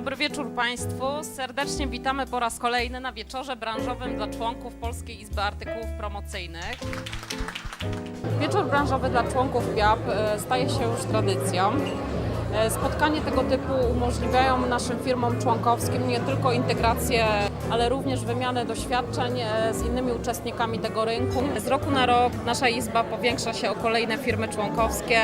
Dobry wieczór Państwu. Serdecznie witamy po raz kolejny na wieczorze branżowym dla członków Polskiej Izby Artykułów Promocyjnych. Wieczór branżowy dla członków PIAP e, staje się już tradycją. E, Spotkanie tego typu umożliwiają naszym firmom członkowskim nie tylko integrację, ale również wymianę doświadczeń e, z innymi uczestnikami tego rynku. Z roku na rok nasza izba powiększa się o kolejne firmy członkowskie.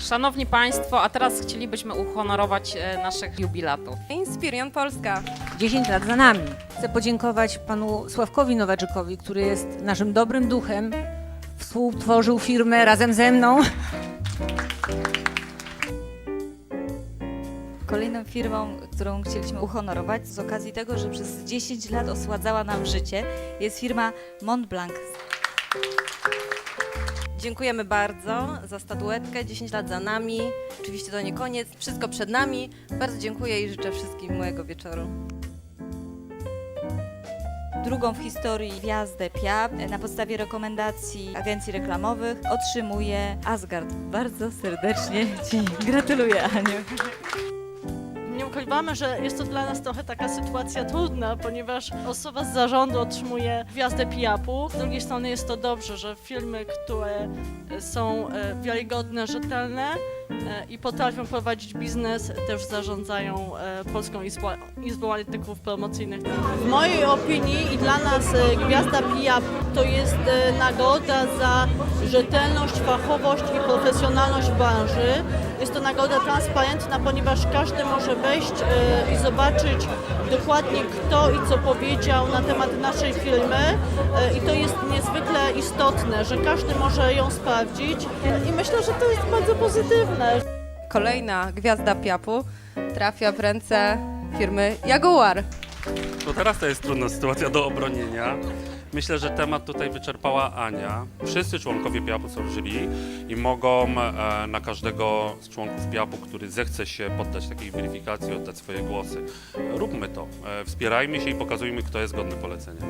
Szanowni Państwo, a teraz chcielibyśmy uhonorować e, naszych jubilatów. Inspirion Polska. 10 lat za nami. Chcę podziękować panu Sławkowi Nowaczykowi, który jest naszym dobrym duchem. Współtworzył firmę razem ze mną. Kolejną firmą, którą chcieliśmy uhonorować z okazji tego, że przez 10 lat osładzała nam życie, jest firma Montblanc. Dziękujemy bardzo za statuetkę, 10 lat za nami. Oczywiście to nie koniec, wszystko przed nami. Bardzo dziękuję i życzę wszystkim miłego wieczoru. Drugą w historii gwiazdę PIAP na podstawie rekomendacji agencji reklamowych otrzymuje Asgard. Bardzo serdecznie Ci gratuluję, Aniu. Ukrywamy, że jest to dla nas trochę taka sytuacja trudna, ponieważ osoba z zarządu otrzymuje gwiazdę PIAP-u. Z drugiej strony jest to dobrze, że firmy, które są e, wiarygodne, rzetelne i potrafią prowadzić biznes, też zarządzają e, Polską Izbą, Izbą Promocyjnych. W mojej opinii i dla nas e, gwiazda PIAP to jest e, nagroda za rzetelność, fachowość i profesjonalność branży. Jest to nagroda transparentna, ponieważ każdy może wejść e, i zobaczyć dokładnie kto i co powiedział na temat naszej firmy E, i to jest niezwykle istotne, że każdy może ją sprawdzić E, i myślę, że to jest bardzo pozytywne. Kolejna gwiazda Piapu trafia w ręce firmy Jaguar. No teraz to jest trudna sytuacja do obronienia. Myślę, że temat tutaj wyczerpała Ania. Wszyscy członkowie PIAP-u są jury i mogą e, na każdego z członków PIAP-u, który zechce się poddać takiej weryfikacji, oddać swoje głosy. Róbmy to. E, wspierajmy się i pokazujmy, kto jest godny polecenia.